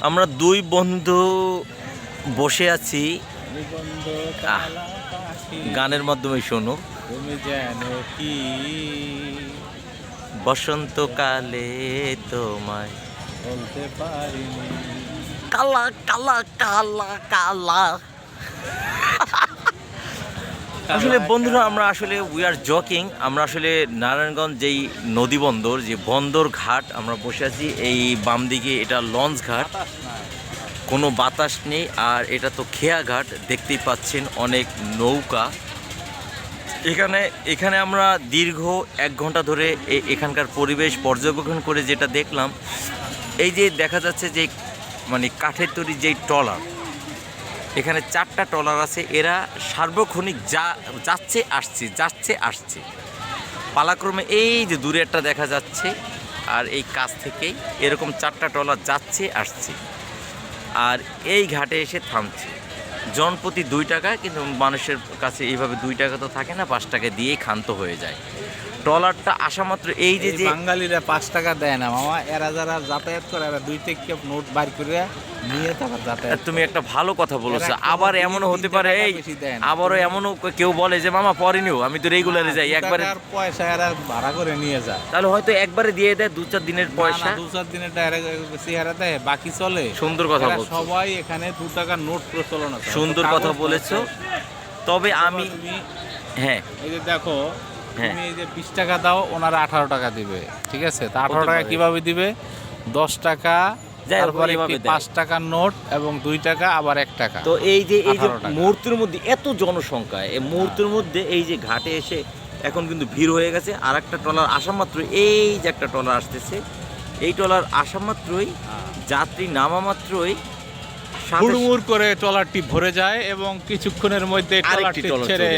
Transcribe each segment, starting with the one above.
আমরা দুই বন্ধু বসে আছি। গানের মাধ্যমে শোনো। তুমি জানো কি? বসন্তকালে তোমায় বলতে পারিনি। কালা কালা কালা কালা। আসলে বন্ধুরা, আমরা আসলে উই আর জকিং আমরা আসলে নারায়ণগঞ্জ যেই নদী বন্দর যে বন্দর ঘাট, আমরা বসে আছি এই বাম দিকে, এটা লঞ্চ ঘাট। কোনো বাতাস নেই, আর এটা তো খেয়া ঘাট, দেখতেই পাচ্ছেন অনেক নৌকা। এখানে এখানে আমরা দীর্ঘ এক ঘণ্টা ধরে এখানকার পরিবেশ পর্যবেক্ষণ করে যেটা দেখলাম, এই যে দেখা যাচ্ছে যে মানে কাঠের তৈরি যেই ট্রলার এখানে চারটা ট্রলার আছে, এরা সার্বক্ষণিক যা, যাচ্ছে, আসছে যাচ্ছে, আসছে। পালাক্রমে এই যে দূরে একটা দেখা যাচ্ছে, আর এই কাছ থেকেই এরকম চারটা ট্রলার যাচ্ছে, আসছে। আর এই ঘাটে এসে থামছে। জনপ্রতি দুই টাকা, কিন্তু মানুষের কাছে এইভাবে দুই টাকা তো থাকে না, পাঁচ টাকা দিয়েই ক্ষান্ত হয়ে যায়। ট্রলারটা আসা মাত্র এই যে যে বাঙালিরা পাঁচ টাকা দেয় না মামা। এরা যারা যাতায়াত করে এরা দুই থেকে নোট বার করে নিয়ে তারপর যাতায়াত তুমি একটা ভালো কথা বলেছ। আবার এমনও হতে পারে এই। আবারও এমনও কেউ বলে যে মামা পরে নিও আমি তো রেগুলারে যাই। একবারে পয়সা এরা ভাড়া করে নিয়ে যায়। তাহলে হয়তো একবারে দিয়ে দেয় দু চার দিনের পয়সা। দু চার দিনের চেহারা দেয় বাকি চলে। সুন্দর কথা বলছো। সবাই এখানে দু টাকার নোট প্রচলন সুন্দর কথা বলেছ। তবে আমি হ্যাঁ। এই যে দেখো। তুমি এই যে বিশ টাকা দাও ওনারা আঠারো টাকা দিবে ঠিক আছে? তা আঠারো টাকা কীভাবে দিবে? দশ টাকা তারপরে। পাঁচ টাকার নোট এবং দুই টাকা আবার এক টাকা। তো এই যে এই যে মুহূর্তের মধ্যে এত জনসংখ্যা এই মুহূর্তের মধ্যে এই যে ঘাটে এসে এখন কিন্তু ভিড় হয়ে গেছে আর একটা ট্রলার আসা মাত্র এই যে একটা ট্রলার আসতেছে এই ট্রলার আসা মাত্রই যাত্রী নামা মাত্রই হুড়মুড় করে ট্রলারটি ভরে যায় এবং কিছুক্ষণের মধ্যে ট্রলারটি ছেড়ে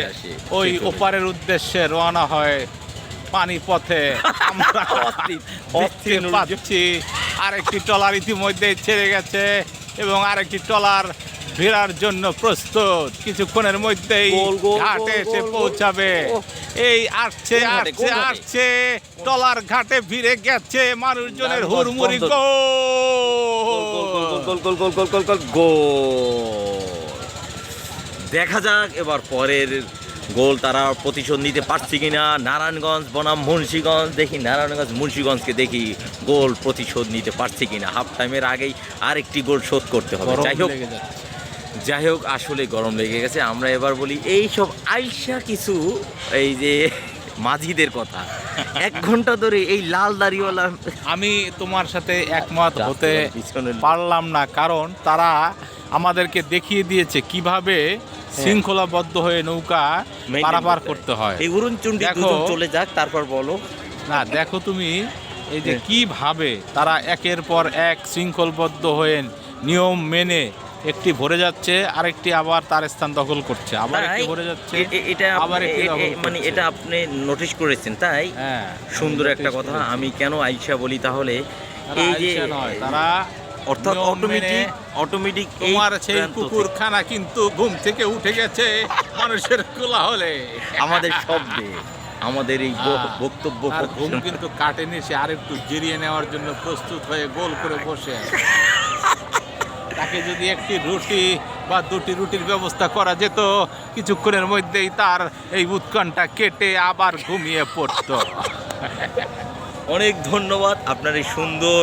ওই ওপারের উদ্দেশ্যে রওনা হয় পানি পথে আমরা পাচ্ছি আরেকটি ট্রলার ইতিমধ্যে ছেড়ে গেছে এবং আরেকটি ট্রলার ফেরার জন্য প্রস্তুত। কিছুক্ষণের মধ্যেই ঘাটে এসে। পৌঁছাবে। এই আসছে আসছে আসছে ট্রলার ঘাটে ভিড়ে গেছে মানুষজনের হুড়মুড়ি। গোল। গোল গোল গোল গোল গোল গোল গোল দেখা যাক এবার পরের গোল তারা প্রতিশোধ নিতে পারছে কিনা। নারায়ণগঞ্জ বনাম মুন্সীগঞ্জ দেখি নারায়ণগঞ্জ মুন্সীগঞ্জকে দেখি গোল প্রতিশোধ নিতে পারছে কিনা। হাফ টাইমের আগেই আরেকটি গোল শোধ করতে হবে। যাই হোক যাই হোক আসলে গরম লেগে গেছে। আমরা এবার বলি এই সব আইসা কিছু এই যে মাঝিদের কথা। এক ঘণ্টা ধরে এই লাল দাড়িওয়ালা আমি তোমার সাথে একমত হতে পারলাম না কারণ তারা আমাদেরকে দেখিয়ে দিয়েছে কীভাবে শৃঙ্খলাবদ্ধ হয়ে নৌকা পারাপার করতে। হয়। এই উড়ুন চুন্ডি দেখো। চলে যাক তারপর বলো। না দেখো তুমি এই যে হ্যাঁ। কীভাবে তারা একের পর এক শৃঙ্খলবদ্ধ হয়ে নিয়ম মেনে একটি ভরে যাচ্ছে আরেকটি আবার তার স্থান দখল করছে। আবার একটি ভরে যাচ্ছে এটা আবার মানে এটা আপনি নোটিশ করেছেন তাই? হ্যাঁ সুন্দর একটা কথা আমি কেন আইসা বলি তাহলে? এই যে তারা অর্থাৎ অটোমেটিক মেনে অটোমেটিক তোমার সেই কুকুরখানা কিন্তু ঘুম থেকে উঠে গেছে মানুষের কোলা হলে আমাদের শব্দে আমাদের এই হ্যাঁ। বক্তব্য ঘুম কিন্তু কাটেনি সে আরেকটু জিরিয়ে নেওয়ার জন্য প্রস্তুত হয়ে গোল করে বসে আছে। তাকে যদি একটি রুটি বা দুটি রুটির ব্যবস্থা করা যেত কিছুক্ষণের মধ্যেই তার এই উৎকণ্ঠা কেটে আবার ঘুমিয়ে পড়তো। অনেক ধন্যবাদ আপনার এই সুন্দর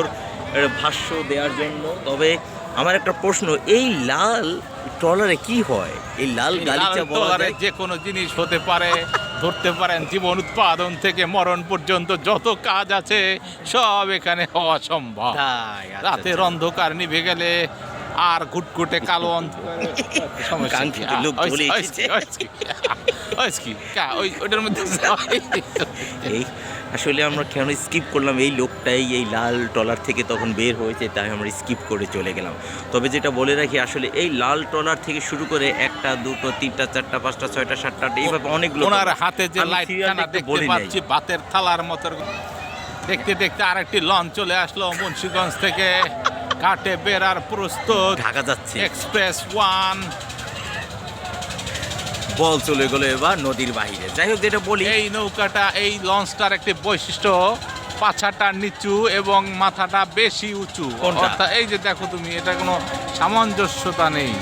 ভাষ্য দেওয়ার জন্য। তবে আমার একটা প্রশ্ন এই লাল ট্রলারে কি হয়? এই লাল গালিচা ট্রলারে যে কোনো জিনিস হতে পারে ধরতে পারেন জীবন উৎপাদন থেকে মরণ পর্যন্ত যত কাজ আছে সব এখানে হওয়া সম্ভব। আচ্ছা, রাতের আচ্ছা। অন্ধকার নিভে গেলে আর ঘুটঘুটে কালো? ওইটার মধ্যে এই আসলে আমরা কেন স্কিপ করলাম এই লোকটাই এই লাল ট্রলার থেকে তখন বের হয়েছে তাই আমরা স্কিপ করে চলে গেলাম। তবে যেটা বলে রাখি আসলে এই লাল ট্রলার থেকে শুরু করে একটা দুটো তিনটা চারটা পাঁচটা ছয়টা সাতটা আটটা, এইভাবে অনেকগুলো ওনার হাতে যে লাইট দেখতে পাচ্ছি বাতের থালার মতো দেখতে দেখতে আরেকটি লঞ্চ চলে আসলো মুন্সিগঞ্জ থেকে। কাটে বেরার প্রস্তুত। ঢাকা যাচ্ছে। এক্সপ্রেস ওয়ান বল চলে গেলো এবার নদীর বাইরে যাই হোক যেটা বলি এই নৌকাটা এই লঞ্চটার একটি বৈশিষ্ট্য পাছাটা নিচু এবং মাথাটা বেশি উঁচু? অর্থাৎ এই যে দেখো তুমি এটা কোনো সামঞ্জস্যতা নেই।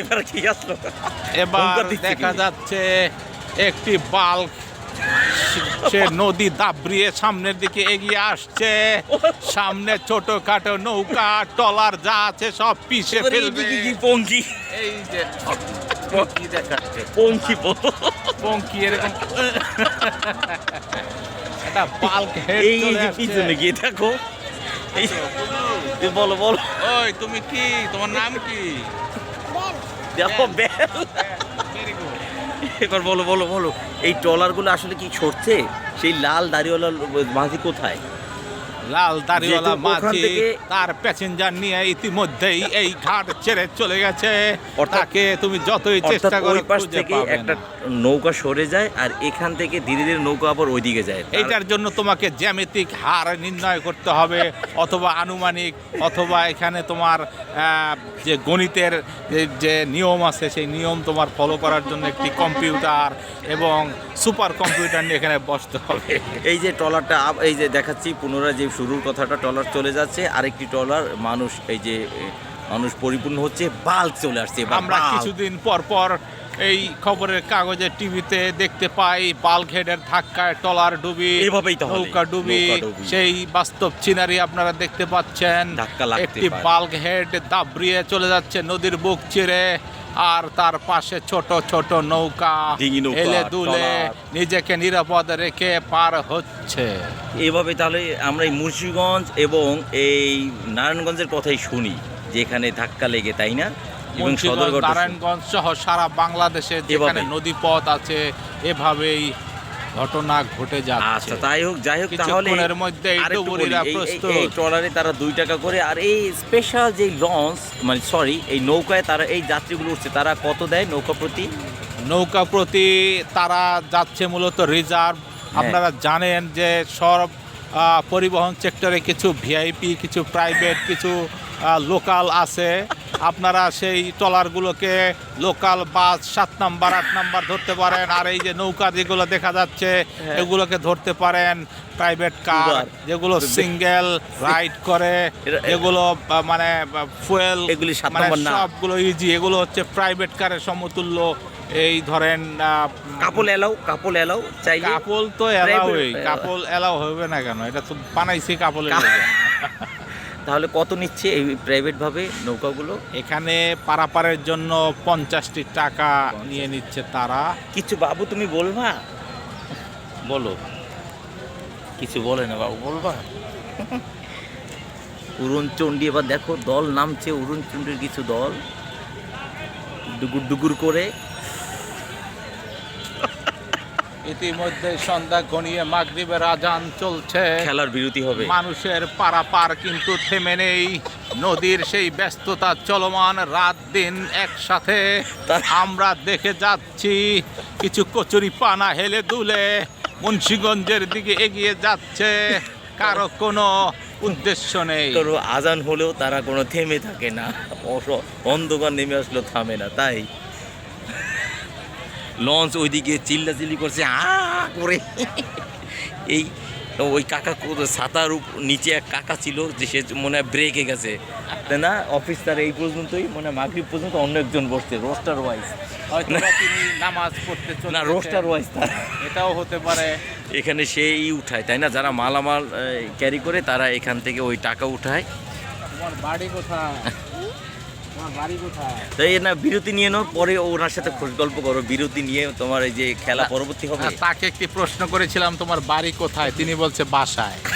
এবার কি আসলো? এবার দেখা যাচ্ছে একটি বাল্ক। সে নদী দাবড়িয়ে সামনের দিকে এগিয়ে আসছে। সামনে ছোট ছোটখাটো নৌকা টলার যা আছে সব পিছে ফেলবে। পঙ্কি? এই যে কি দেখাচ্ছে। পঙ্কি পঙ্কি এরকম। একটা বাল্ক হেড এই এই যে পিছনে গিয়ে দেখো। বলো বলো। ওই তুমি কি? তোমার নাম কি? দেখো বেল। গুড এবার বলো বলো বলো। এই ট্রলারগুলো আসলে কি ছড়ছে সেই লাল দাড়িওয়ালা মাঝি কোথায়? লাল দাড়িওয়ালা মাঝি তার প্যাসেঞ্জার নিয়ে ইতিমধ্যেই এই ঘাট ছেড়ে চলে গেছে। তাকে তুমি যতই চেষ্টা করো পাশ থেকে একটা নৌকা সরে যায় আর এখান থেকে ধীরে ধীরে নৌকা আবার ওইদিকে যায়। এইটার জন্য তোমাকে জ্যামিতিক হার নির্ণয় করতে হবে অথবা আনুমানিক অথবা এখানে তোমার আহ, যে গণিতের যে- যে নিয়ম আছে সেই নিয়ম তোমার ফলো করার জন্য একটি কম্পিউটার এবং সুপার কম্পিউটার নিয়ে এখানে বসতে হবে। এই যে ট্রলারটা এই যে দেখাচ্ছি পুনরায় যে শুরুর কথাটা ট্রলার চলে যাচ্ছে আরেকটি ট্রলার মানুষ এই যে মানুষ পরিপূর্ণ হচ্ছে বাল্ক চলে আসছে আমরা কিছুদিন পর পর এই খবরের কাগজে টিভিতে দেখতে পাই বাল্ক হেডের ধাক্কায় টলার ডুবি এভাবেই নৌকা ডুবি সেই বাস্তব সিনারি আপনারা দেখতে পাচ্ছেন। একটি হেড দাবড়িয়ে চলে যাচ্ছে নদীর বুক চিরে। আর তার পাশে ছোট ছোট নৌকা এলে দুলে নিজেকে নিরাপদ রেখে পার হচ্ছে। এভাবে তাহলে আমরা এই মুন্সিগঞ্জ এবং এই নারায়ণগঞ্জের কথাই শুনি যেখানে ধাক্কা লেগে তাই না? নারায়ণগঞ্জ সহ সারা বাংলাদেশে যেখানে নদীপথ নদী পথ আছে এভাবেই ঘটনা ঘটে যাচ্ছে। আচ্ছা তাই হোক যাই হোক তাহলে আরেকটু বলি, এই- ট্রলারে তারা দুই টাকা করে আর এই স্পেশাল যে লঞ্চ মানে সরি এই নৌকায় তারা এই যাত্রীগুলো উঠছে তারা কত দেয় নৌকা প্রতি? নৌকা প্রতি তারা যাচ্ছে মূলত রিজার্ভ হ্যাঁ। আপনারা জানেন যে সব পরিবহন সেক্টরে কিছু ভিআইপি কিছু প্রাইভেট কিছু লোকাল আছে। আপনারা সেই ট্রলারগুলোকে লোকাল বাস সাত নাম্বার আট নাম্বার ধরতে পারেন আর এই যে নৌকা যেগুলো দেখা যাচ্ছে হ্যাঁ। এগুলোকে ধরতে পারেন প্রাইভেট কার যেগুলো সিঙ্গেল রাইড করে এগুলো মানে ফুয়েল এগুলি মানে সবগুলো ইজি এগুলো হচ্ছে প্রাইভেট কারের সমতুল্য। এই ধরেন কাপল এলাও কাপল এলাও চাইলে কাপল তো Private- কাপল এলাও হবে না কেন? এটা তো বানাইছি কাপল তাহলে কত নিচ্ছে এই প্রাইভেট ভাবে নৌকাগুলো? এখানে পারাপারের জন্য পঞ্চাশটি টাকা নিয়ে নিচ্ছে তারা। কিছু বাবু তুমি বলবা? বলো। কিছু বলে না বাবু বলবা? উড়নচণ্ডী এবার দেখো দল নামছে উড়নচণ্ডীর কিছু দল। ডুগুর ডুগুর করে ইতিমধ্যে সন্ধ্যা ঘনিয়ে মাগরিবের আজান চলছে। খেলার বিরতি হবে। মানুষের পারাপার কিন্তু থেমে নেই। নদীর সেই ব্যস্ততা চলমান রাত দিন একসাথে। আমরা দেখে যাচ্ছি কিছু কচুরি পানা হেলে দুলে মুন্সিগঞ্জের দিকে এগিয়ে যাচ্ছে। কারও কোনো উদ্দেশ্য নেই। আজান হলেও তারা কোনো থেমে থাকে না। অন্ধকার নেমে আসলেও থামে না তাই? লঞ্চ ওইদিকে চিল্লা চিল্লি করছে আ করে। এই ওই কাকা ছাতার নিচে এক কাকা ছিল যে সে মনে হয় ব্রেকে গেছে। তাই না অফিস তার এই পর্যন্তই মানে মাগরিব পর্যন্ত অন্য একজন বসছে রোস্টার ওয়াইজ নামাজ পড়তে না রোস্টার ওয়াইজ তার। এটাও হতে পারে। এখানে সেই উঠায় তাই না? যারা মালামাল ক্যারি করে তারা এখান থেকে ওই টাকা উঠায়। তোমার বাড়ি কোথায়? না বিরতি নিয়ে নাও পরে ওনার সাথে খোঁজ গল্প করো বিরতি নিয়ে তোমার এই যে খেলা পরবর্তী হবে। তাকে একটি প্রশ্ন করেছিলাম তোমার বাড়ি কোথায়? তিনি বলছে বাসায়।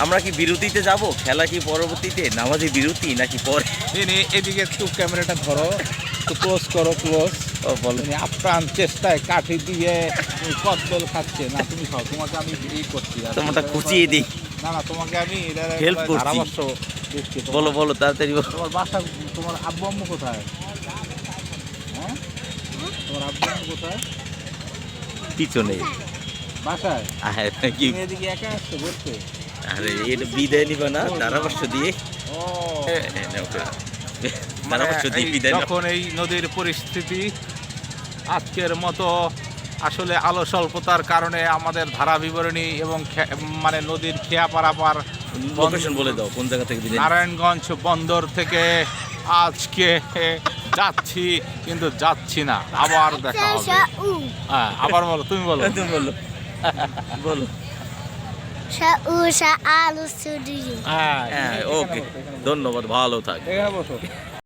আমরা কি বিরতিতে যাব? খেলা কি পরবর্তীতে? নামাজে বিরতি নাকি পরে? তিনি এদিকে একটু ক্যামেরাটা ধরো ক্লোজ করো ক্লোজ ও, বলো। আপ্রাণ চেষ্টায় কাঠি দিয়ে কদ্দল খাচ্ছে। না তুমি খাও তোমাকে আমি ই করছি। তোমারটা কুচিয়ে দিই। না না তোমাকে আমি এটার করছি। ধারাভাষ্য দিচ্ছি তোমার- বলো বলো তাড়াতাড়ি তোমার বাসা তোমার আব্বু আম্মু কোথায়? হ্যাঁ? তোমার আব্বু আম্মু কোথায়? পিছনে। বাসায়? আরে কি? এদিকে একা আসছো ঘুরতে? আরে এটা বিদায় নিবা না ধারাভাষ্য দিয়ে। ধারাভাষ্য দিয়ে মানে বিদায় যখন এই নদীর পরিস্থিতি আজকের মতো আসলে আলো স্বল্পতার কারণে আমাদের ধারা বিবরণী এবং মানে নদীর খেয়া পারাপার লোকেশন বলে দাও কোন জায়গা থেকে নারায়ণগঞ্জ বন্দর থেকে আজকে যাচ্ছি কিন্তু যাচ্ছি না আবার দেখা হবে। হ্যাঁ আবার বলো তুমি বলো। তুমি বলল বলো। sha'alu studio. হ্যাঁ হ্যাঁ ওকে ধন্যবাদ ভালো থাক।